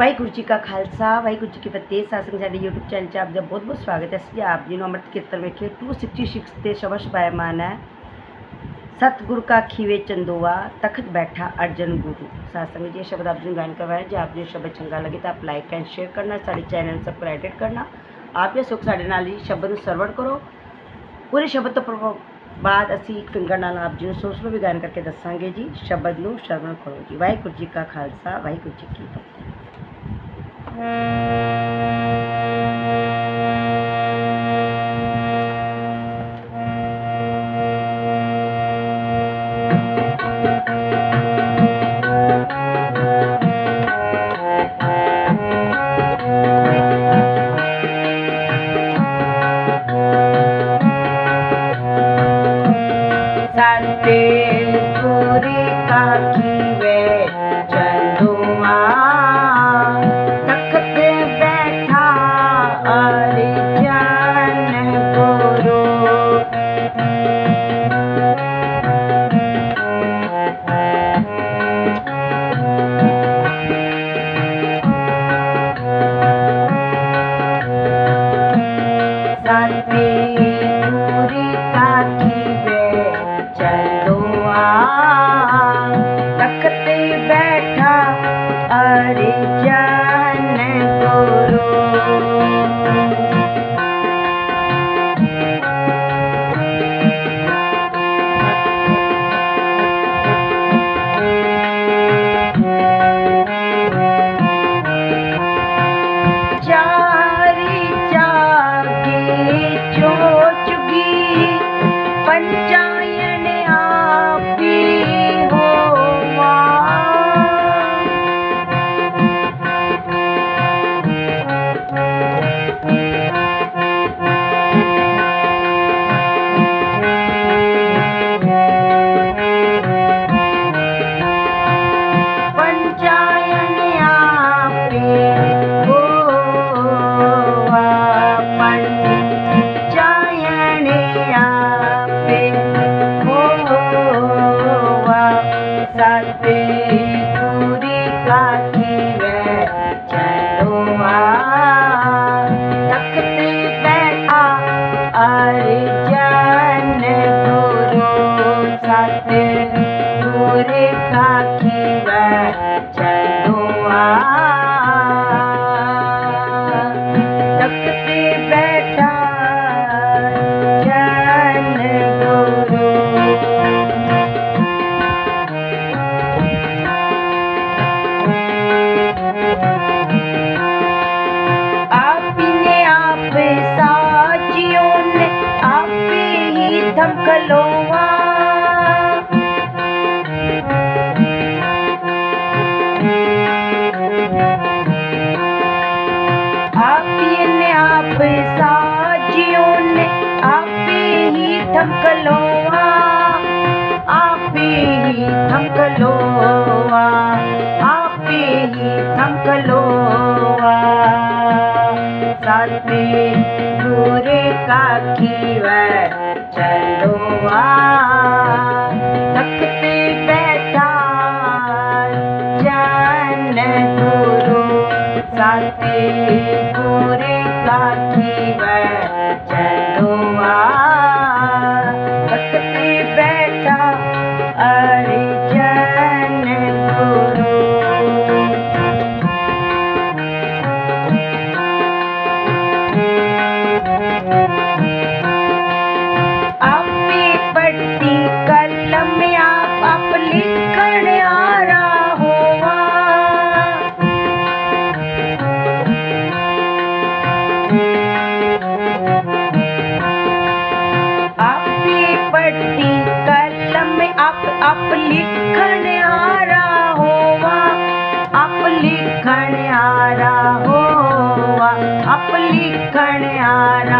ਵਾਹਿਗੁਰੂ ਜੀ ਕਾ ਖਾਲਸਾ ਵਾਹਿਗੁਰੂ ਜੀ ਕੀ ਫਤਿਹ ਸਾਸੰਗ ਸਾਡੇ YouTube channel 'ਚ ਆਪ ਦਾ ਬਹੁਤ ਬਹੁਤ ਸਵਾਗਤ ਹੈ ਅਸੀਂ ਆਪ ਜੀ ਨੂੰ ਅੰਮ੍ਰਿਤ ਕੀਰਤਨ ਵਿਖੇ 266 ਤੇ ਸ਼ਬਦ ਪਾਇਮਾਨ ਹੈ ਸਤਿਗੁਰ ਕਾ ਖੀਵੇ ਚੰਦੋਆ ਤਖਤ ਬੈਠਾ ਅਰਜਨ ਗੁਰੂ ਸਾਸੰਗ ਜੀ ਇਹ ਸ਼ਬਦ ਆਪ ਜੀ ਨੂੰ ਗਾਇਨ ਕਰਵਾਇਆ ਜੇ ਆਪ ਜੀ ਨੂੰ ਸ਼ਬਦ ਚੰਗਾ ਲੱਗੇ ਤਾਂ ਆਪ ਲਾਈਕ ਐਂਡ ਸ਼ੇਅਰ ਕਰਨਾ ਸਾਡੇ ਚੈਨਲ ਨੂੰ ਸਬਸਕ੍ਰਾਈਬ ਕਰਨਾ ਆਪ ਇਹ ਸੁਖ ਸਾਡੇ ਨਾਲ ਹੀ ਸ਼ਬਦ ਨੂੰ ਸਰਵਣ ਕਰੋ ਪੂਰੇ ਸ਼ਬਦ ਤੋਂ ਪ੍ਰਭਾਵ ਬਾਅਦ ਅਸੀਂ ਇੱਕ ਫਿੰਗਰ ਨਾਲ ਆਪ ਜੀ ਨੂੰ ਸੋਚ ਵੀ ਗਾਇਨ ਕਰਕੇ ਦੱਸਾਂਗੇ ਜੀ ਸ਼ਬਦ ਨੂੰ ਸ਼ਰਵਣ ਕਰੋ ਜੀ ਵਾਹਿਗੁਰੂ ਜੀ ਕਾ चंदुआ का खीवा चलोवा तख्त बैठा जन गुरु साथी गुरे का खीवा चलोवा आप आप लिखण आरा होवा आप लिखण आरा होवा आप लिखण आरा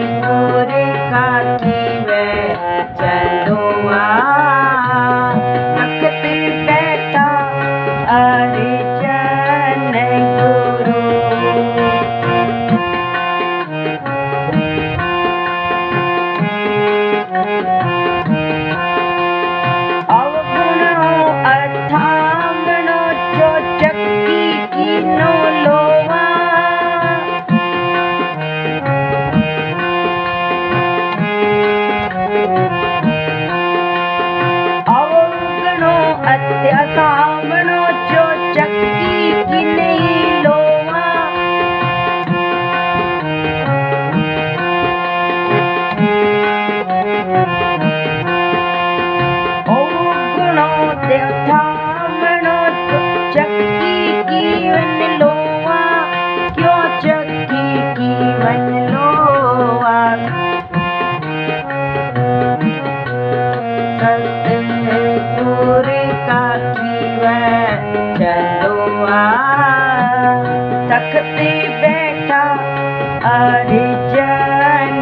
हरिजन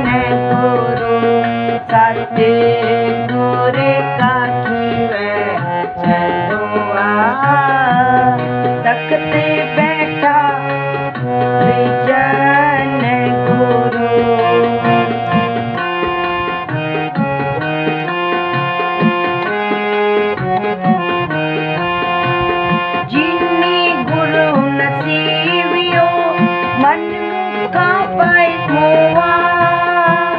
गुरु सत्य गुर का तकते बैठा हरिजन गुरु जिन्नी गुरु नसीबियों मन kapay mo ah.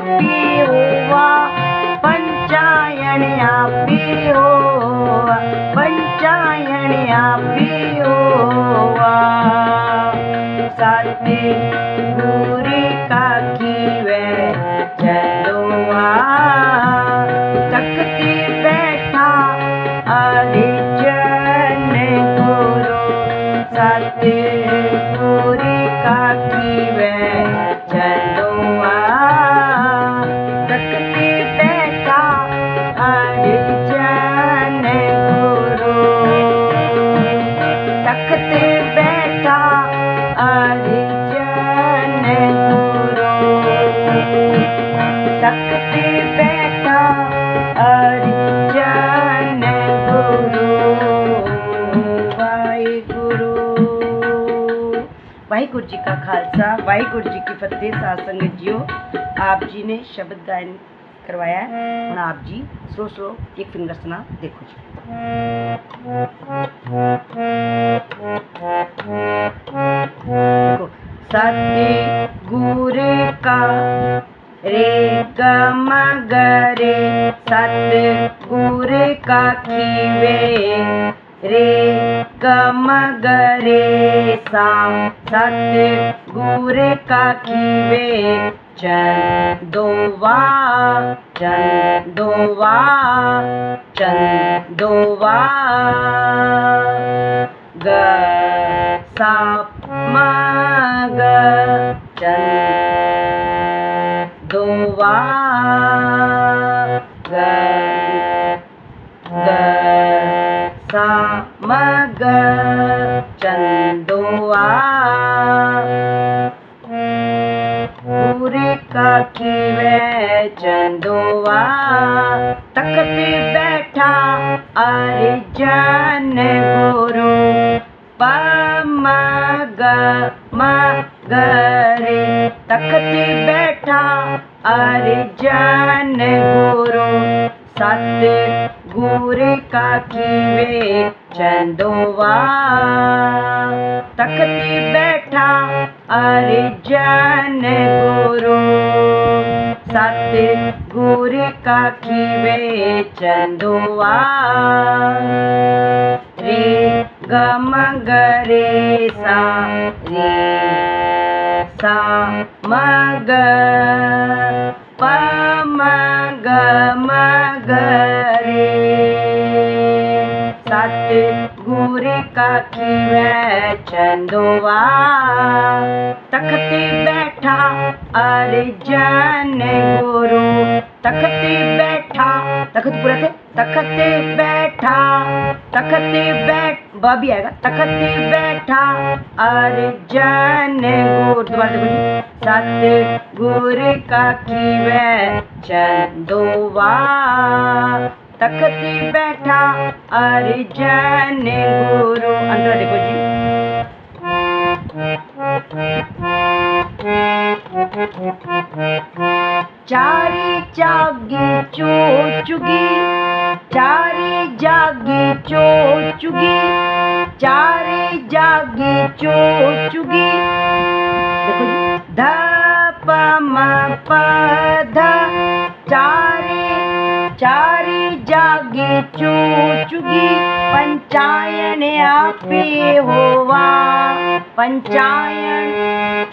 happy. Waheguru ji ਕਾ ਖਾਲਸਾ ਵਾਹਿਗੁਰੂ ਜੀ ਕੀ ਫਤਿਹ ਸਾਧ ਸੰਗਤ ਜੀਓ ਆਪ ਜੀ ਨੇ ਸ਼ਬਦ ਗਾਇਨ ਕਰਵਾਇਆ ਹੈ ਹੁਣ ਆਪ ਜੀ ਸਲੋ ਸਲੋ ਇੱਕ ਫਿੰਗਰ ਸੁਣਾ ਦੇਖੋ ਜੀ देखो सत्य गुरु का रे गम गरे सत्य गुरु का खीवे रे कमगरे सा सत्य गुरे कीपे चन्दोवा चन्दोवा चन्दोवा ग साप मग चन्द। म ग चन पूरे का वे चंदोवा तखत बैठा अरे जन गुरु पम ग म ग बैठा अरे जन गुरु। सत गुरु का वे चंदोवा तखत बैठा अरे जन गुरु। सत गुर का वे चंदोवा रे गम गरे सा रे सा म ग प, म, ग म, ग, रे। सत गुरु का वे चंदोवा। तखत बैठा अरे जन गुरु। तखत बैठा, तखत पूरा थे, तखत बैठा, तखत बैठ ब भी आएगा। तखत बैठा अरे जन गुरु। दोबारा सत गुरु चंदोवा। तखत बैठा अरे जन गुरु। अंदर देखो जी। चारी जागी चो चुगी चारी जागी चो चुगी चारी जागी चो चुगी देखो जी। ध प म प ध, चारी चारी जागी चो चुगी पंचायन आपे होवा पंचायन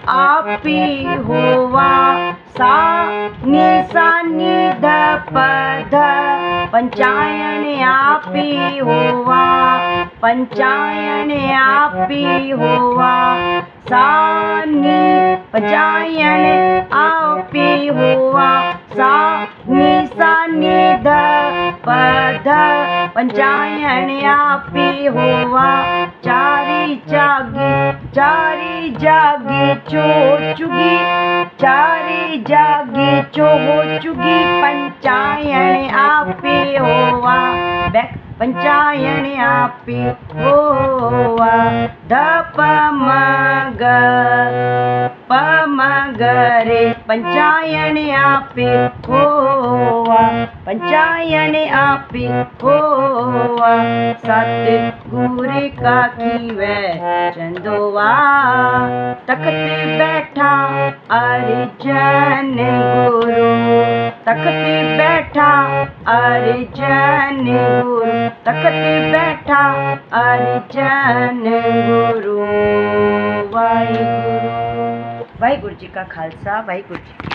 आपे होवा सा नि सा नि ध प ध पंचायन आपे होवा पंचायन आपे होवा सा नि पंचायन आपे होवा सा नि सा नि ध प ध पंचायन आपे होवा चारी जागी चारी जागी चो चुगी चारी जागी चो चुगी पंचायन आपे होवा बैक पंचायन आपे होवा ध प म ग प म ग पंचायन आपे होवा सत गुरु का की वे चंदोवा। तखत बैठा अरे जन गुरु। तखत बैठा अरे जन गुरु। तखत बैठा अरे जन गुरु। वाहिगुरु। वाहिगुरु जी का खालसा, वाहिगुरु जी